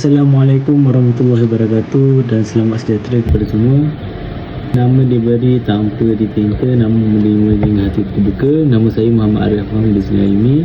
Assalamualaikum warahmatullahi wabarakatuh dan selamat sejahtera kepada semua. Nama diberi tanpa ditinta, nama menerima dengan hati terbuka. Nama saya Muhammad Arif Hamid Zulaimi.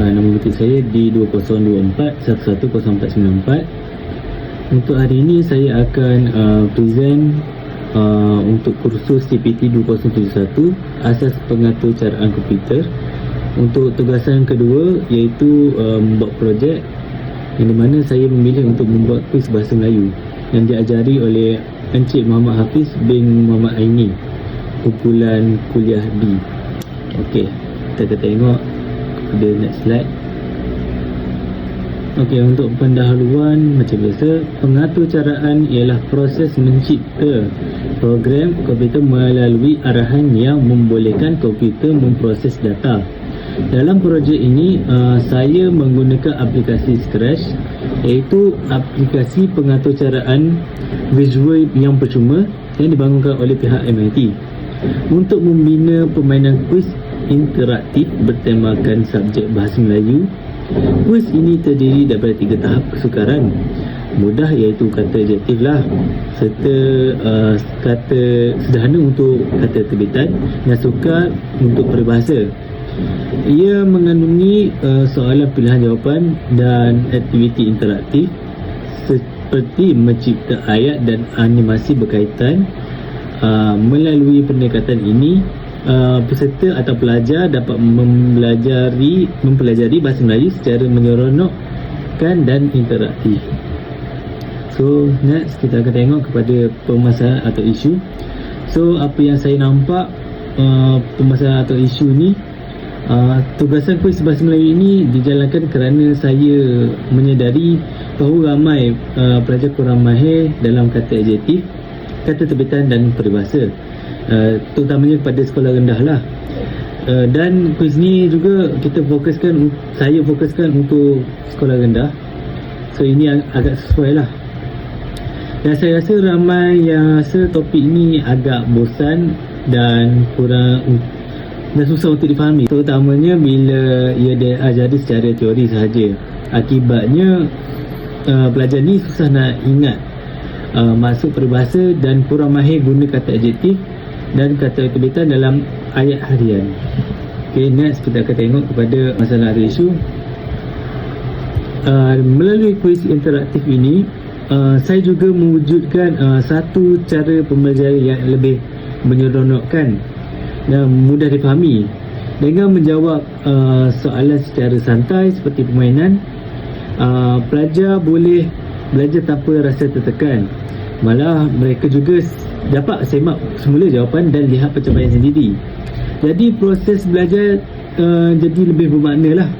Uh, nama betul saya D2024 110494. Untuk hari ini saya akan uh, present uh, untuk kursus CPT 2071 Asas Pengatur Caraan Komputer. Untuk tugasan kedua iaitu membuat projek yang mana saya memilih untuk membuat kuis bahasa Melayu yang diajari oleh Encik Muhammad Hafiz bin Muhammad Aini kumpulan kuliah D. Okey, kita akan tengok pada next slide. Okey, untuk pendahuluan macam biasa, pengatur caraan ialah proses mencipta program komputer melalui arahan yang membolehkan komputer memproses data. Dalam projek ini uh, saya menggunakan aplikasi Scratch iaitu aplikasi pengatur caraan visual yang percuma yang dibangunkan oleh pihak MIT untuk membina permainan kuis interaktif bertemakan subjek bahasa Melayu. Kuis ini terdiri daripada tiga tahap kesukaran. Mudah iaitu kata adjektif lah serta uh, kata sederhana untuk kata terbitan dan sukar untuk peribahasa. Ia mengandungi uh, soalan pilihan jawapan dan aktiviti interaktif seperti mencipta ayat dan animasi berkaitan. Uh, melalui pendekatan ini, uh, peserta atau pelajar dapat mempelajari mempelajari bahasa Melayu secara menyeronokkan dan interaktif. So, next kita akan tengok kepada permasalahan atau isu. So, apa yang saya nampak uh, permasalahan atau isu ni Uh, tugasan kuis bahasa Melayu ini dijalankan kerana saya menyedari bahawa ramai uh, pelajar kurang mahir dalam kata adjektif, kata terbitan dan peribahasa. Uh, terutamanya pada sekolah rendah lah. Uh, dan kuis ni juga kita fokuskan, saya fokuskan untuk sekolah rendah. So ini ag- agak sesuai lah. Dan saya rasa ramai yang rasa topik ini agak bosan dan kurang dan susah untuk difahami. Terutamanya bila ia diajari secara teori sahaja. Akibatnya uh, pelajar ni susah nak ingat uh, maksud peribahasa dan kurang mahir guna kata adjektif dan kata terbitan dalam ayat harian. Ok next kita akan tengok kepada masalah isu. Uh, melalui kuis interaktif ini uh, saya juga mewujudkan uh, satu cara pembelajaran yang lebih menyeronokkan dan mudah difahami. Dengan menjawab uh, soalan secara santai seperti permainan uh, pelajar boleh belajar tanpa rasa tertekan. Malah mereka juga dapat semak semula jawapan dan lihat pencapaian sendiri. Jadi proses belajar uh, jadi lebih bermakna lah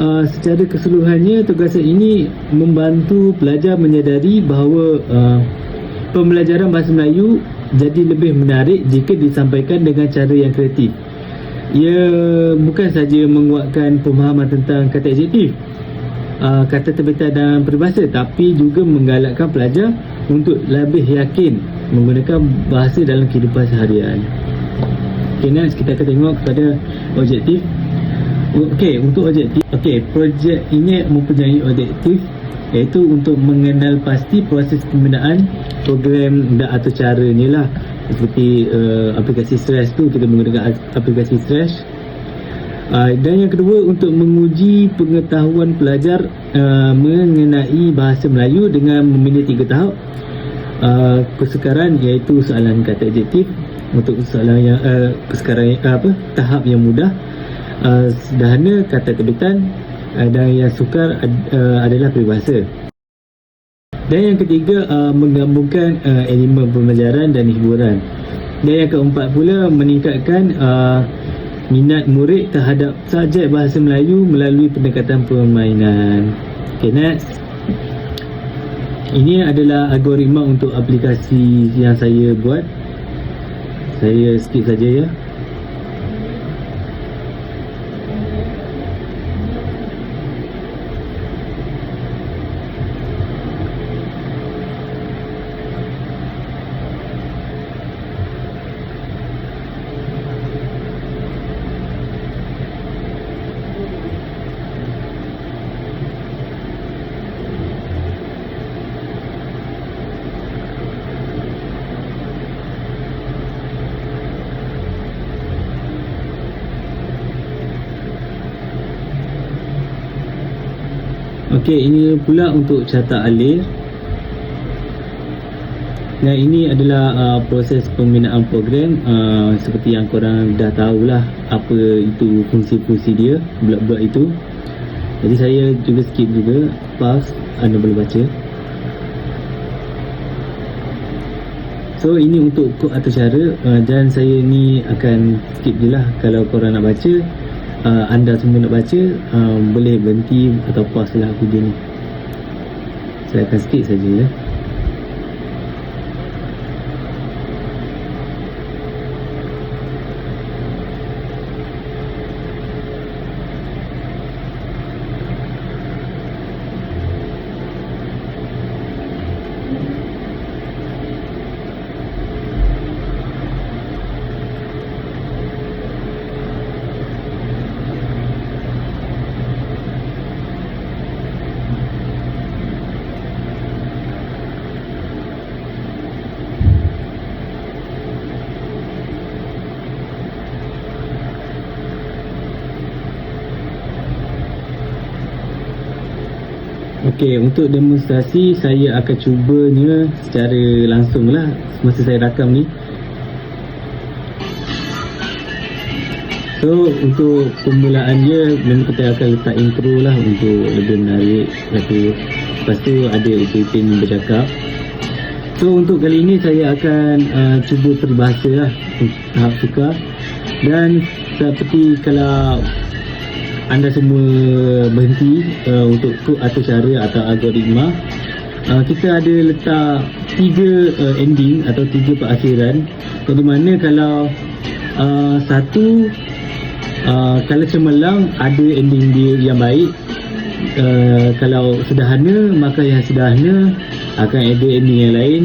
uh, secara keseluruhannya tugasan ini membantu pelajar menyedari bahawa uh, pembelajaran bahasa Melayu jadi lebih menarik jika disampaikan dengan cara yang kreatif. Ia bukan saja menguatkan pemahaman tentang kata adjektif, uh, kata terbitan dan peribahasa tapi juga menggalakkan pelajar untuk lebih yakin menggunakan bahasa dalam kehidupan seharian. Okay, next kita akan tengok kepada objektif. Okey, untuk objektif. Okey, projek ini mempunyai objektif iaitu untuk mengenal pasti proses pembinaan program dan atau caranya lah. Seperti uh, aplikasi stress tu kita menggunakan aplikasi stress uh, dan yang kedua untuk menguji pengetahuan pelajar uh, mengenai bahasa Melayu dengan memilih tiga tahap. Uh, kesukaran iaitu soalan kata adjektif. Untuk soalan yang uh, kesukaran uh, apa tahap yang mudah. Uh, sederhana kata terbitan dan yang sukar uh, adalah peribahasa. Dan yang ketiga uh, menggabungkan uh, elemen pembelajaran dan hiburan. Dan yang keempat pula meningkatkan uh, minat murid terhadap subjek bahasa Melayu melalui pendekatan permainan. Okay, next. Ini adalah algoritma untuk aplikasi yang saya buat. Saya skip saja ya. Ini pula untuk carta alir. Dan ini adalah uh, proses pembinaan program uh, seperti yang korang dah tahulah apa itu fungsi-fungsi dia, blok-blok itu. Jadi saya juga skip juga, pause, anda boleh baca. So ini untuk kod atau cara uh, dan saya ni akan skip je lah kalau korang nak baca uh, anda semua nak baca uh, boleh berhenti atau pause lah video ni. Saya akan skip saja ya Okey, untuk demonstrasi saya akan cubanya secara langsung lah masa saya rakam ni. So, untuk permulaan dia memang kita akan letak intro lah untuk lebih menarik tapi lepas tu ada Upin bercakap. So, untuk kali ini saya akan uh, cuba peribahasa lah tahap tukar dan seperti kalau anda semua berhenti uh, untuk kod atau cara atau algoritma. Uh, kita ada letak tiga uh, ending atau tiga perakhiran. Jadi mana kalau uh, satu uh, kalau cemerlang ada ending dia yang baik. Uh, kalau sederhana maka yang sederhana akan ada ending yang lain.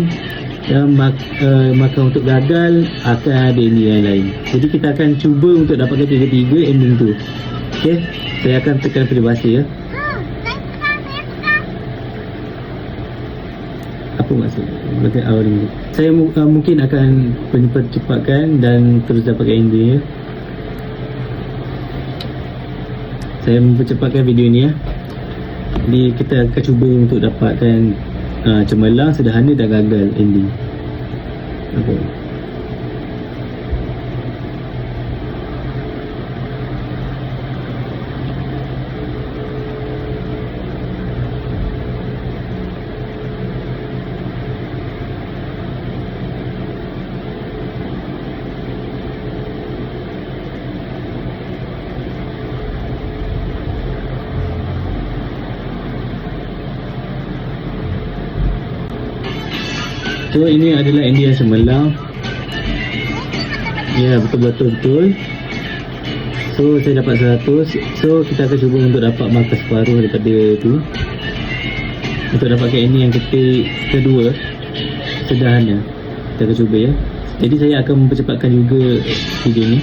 Dan mak, uh, maka untuk gagal akan ada ending yang lain. Jadi kita akan cuba untuk dapatkan tiga-tiga ending tu Okey, saya akan tekan peribahasa ya. Apa maksud? Bagai awal ini. Saya uh, mungkin akan percepatkan dan terus dapatkan ending ya. Saya mempercepatkan video ini ya. Jadi kita akan cuba untuk dapatkan uh, cemerlang, sederhana dan gagal ending. Okay. So ini adalah India semelang Ya betul-betul betul. So saya dapat 100 So kita akan cuba untuk dapat markah separuh daripada tu Untuk dapatkan ini yang ketik kedua Sederhana Kita akan cuba ya. Jadi saya akan mempercepatkan juga video ni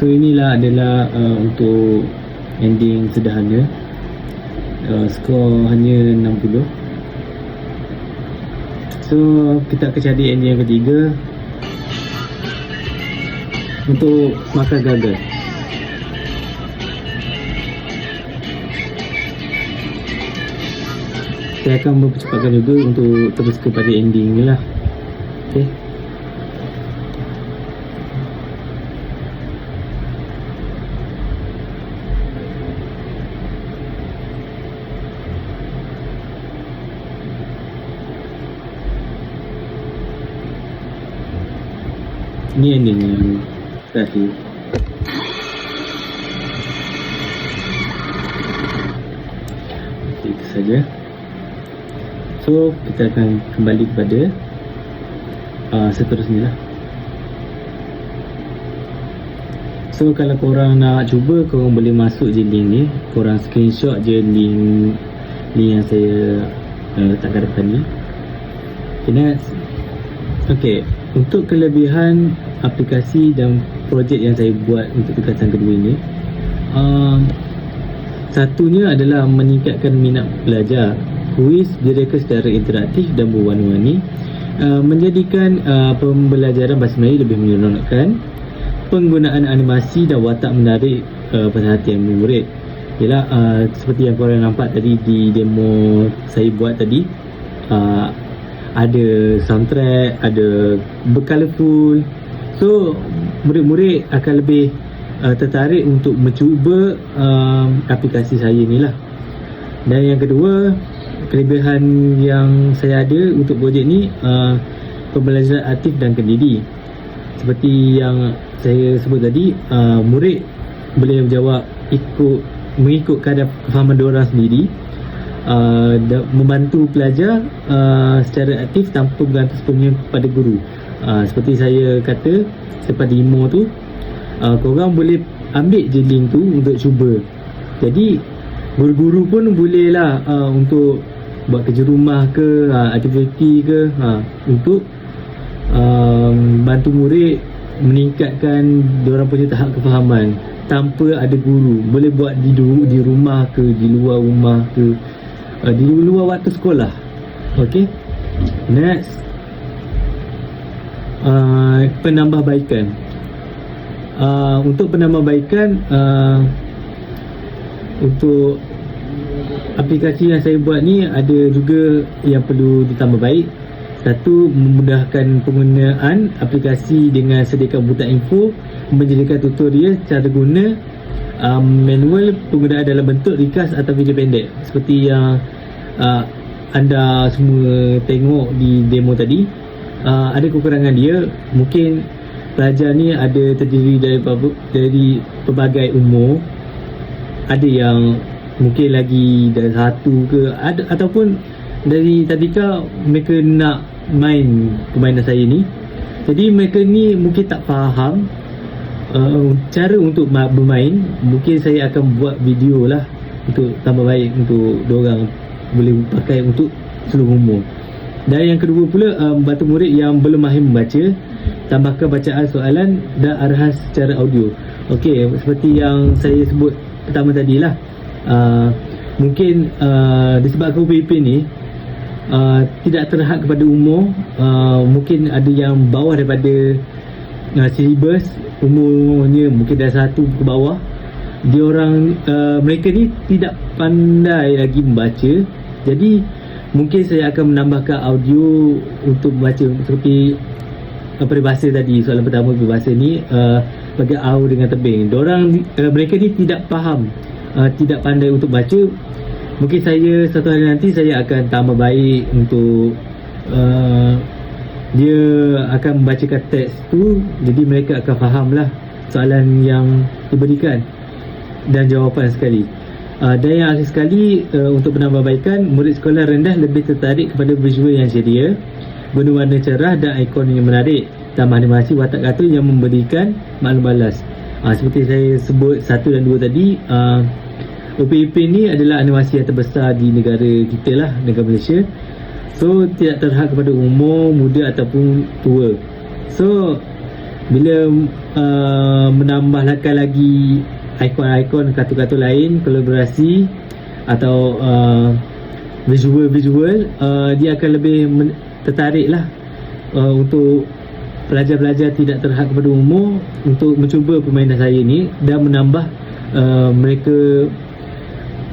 So inilah adalah uh, untuk ending sederhana. Uh, Skor hanya 60 So kita akan cari ending yang ketiga. Untuk makan gagal. Saya akan mempercepatkan juga untuk terus kepada ending ni lah. Okay ni ending yang terakhir okey itu saja. So kita akan kembali kepada uh, seterusnya lah. So kalau korang nak cuba korang boleh masuk je link ni. Korang screenshot je link link yang saya uh, letakkan depan ni okay next ok untuk kelebihan aplikasi dan projek yang saya buat untuk tingkatan kedua ini um, satunya adalah meningkatkan minat belajar kuis direka secara interaktif dan berwarna-warni uh, menjadikan uh, pembelajaran bahasa Melayu lebih menyeronokkan penggunaan animasi dan watak menarik uh, perhatian murid. Ialah uh, seperti yang korang nampak tadi di demo saya buat tadi uh, ada soundtrack ada bercolorful so murid-murid akan lebih uh, tertarik untuk mencuba uh, aplikasi saya ni lah. Dan yang kedua kelebihan yang saya ada untuk projek ni uh, pembelajaran aktif dan kendidi seperti yang saya sebut tadi uh, murid boleh menjawab ikut mengikut kadar kefahaman diorang sendiri uh, membantu pelajar uh, secara aktif tanpa bergantung sepenuhnya kepada guru uh, seperti saya kata selepas demo tu uh, korang boleh ambil je link tu untuk cuba. Jadi guru-guru pun boleh lah uh, untuk buat kerja rumah ke uh, aktiviti ke uh, untuk um, bantu murid meningkatkan diorang punya tahap kefahaman tanpa ada guru. Boleh buat di di rumah ke di luar rumah ke uh, di luar waktu sekolah. Okey? Next uh, penambahbaikan. Uh, untuk penambahbaikan uh, untuk aplikasi yang saya buat ni ada juga yang perlu ditambah baik. Satu, memudahkan penggunaan aplikasi dengan sediakan buta info Menjadikan tutorial cara guna um, Manual penggunaan dalam bentuk rikas atau video pendek. Seperti yang uh, anda semua tengok di demo tadi uh, Ada kekurangan dia Mungkin pelajar ni ada terdiri dari, dari pelbagai umur. Ada yang mungkin lagi dari satu ke ada, Ataupun dari tadika mereka nak main permainan saya ni. Jadi mereka ni mungkin tak faham uh, cara untuk bermain. Mungkin saya akan buat video lah untuk tambah baik untuk orang boleh pakai untuk seluruh umur dan yang kedua pula uh, bantu murid yang belum mahir membaca tambahkan bacaan soalan dan arahan secara audio. Okey, seperti yang saya sebut pertama tadi lah uh, mungkin uh, disebabkan UPP ni uh, tidak terhad kepada umur uh, mungkin ada yang bawah daripada uh, syllabus umurnya mungkin dah satu ke bawah dia orang uh, mereka ni tidak pandai lagi membaca. Jadi mungkin saya akan menambahkan audio untuk membaca seperti uh, peribahasa tadi soalan pertama peribahasa ni uh, bagi au dengan tebing orang uh, mereka ni tidak faham uh, tidak pandai untuk baca Mungkin saya satu hari nanti saya akan tambah baik untuk uh, dia akan membacakan teks tu jadi mereka akan faham lah soalan yang diberikan dan jawapan sekali. Uh, dan yang akhir sekali uh, untuk penambahbaikan murid sekolah rendah lebih tertarik kepada visual yang ceria guna warna cerah dan ikon yang menarik tambah animasi watak kartun yang memberikan maklum balas uh, seperti saya sebut satu dan dua tadi uh, OPP ni adalah animasi yang terbesar di negara kita lah, negara Malaysia. So, tidak terhad kepada umur, muda ataupun tua. So, bila uh, menambahkan lagi ikon-ikon kartun-kartun lain, kolaborasi atau uh, visual-visual, uh, dia akan lebih tertarik lah uh, untuk pelajar-pelajar tidak terhad kepada umur untuk mencuba permainan saya ni dan menambah uh, mereka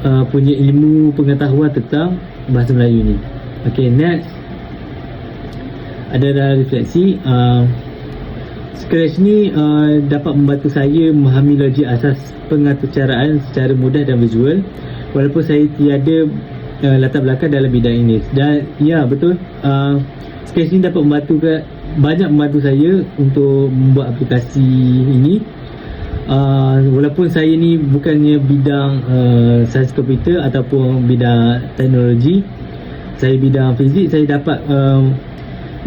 uh, punya ilmu pengetahuan tentang bahasa Melayu ni. Okay, next adalah refleksi. Uh, Scratch ni uh, dapat membantu saya memahami logik asas pengaturcaraan secara mudah dan visual. Walaupun saya tiada uh, latar belakang dalam bidang ini. Dan ya betul, uh, Scratch ni dapat membantu ke, banyak membantu saya untuk membuat aplikasi ini. Uh, walaupun saya ni bukannya bidang uh, sains komputer ataupun bidang teknologi saya bidang fizik saya dapat uh,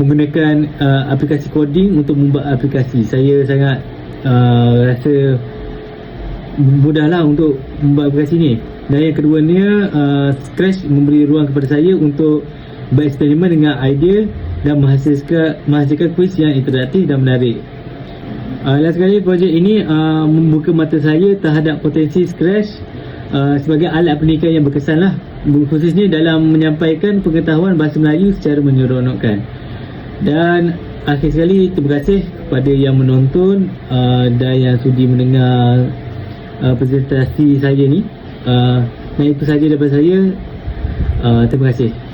menggunakan uh, aplikasi coding untuk membuat aplikasi. Saya sangat uh, rasa mudahlah untuk membuat aplikasi ni. Dan yang keduanya uh, Scratch memberi ruang kepada saya untuk bereksperimen dengan idea dan menghasilkan menghasilkan kuis yang interaktif dan menarik. Uh, last sekali projek ini uh, membuka mata saya terhadap potensi Scratch uh, sebagai alat pendidikan yang berkesan lah. Khususnya dalam menyampaikan pengetahuan bahasa Melayu secara menyeronokkan dan akhir sekali terima kasih kepada yang menonton uh, dan yang sudi mendengar uh, presentasi saya ni. Uh, dan itu saja daripada saya. Uh, terima kasih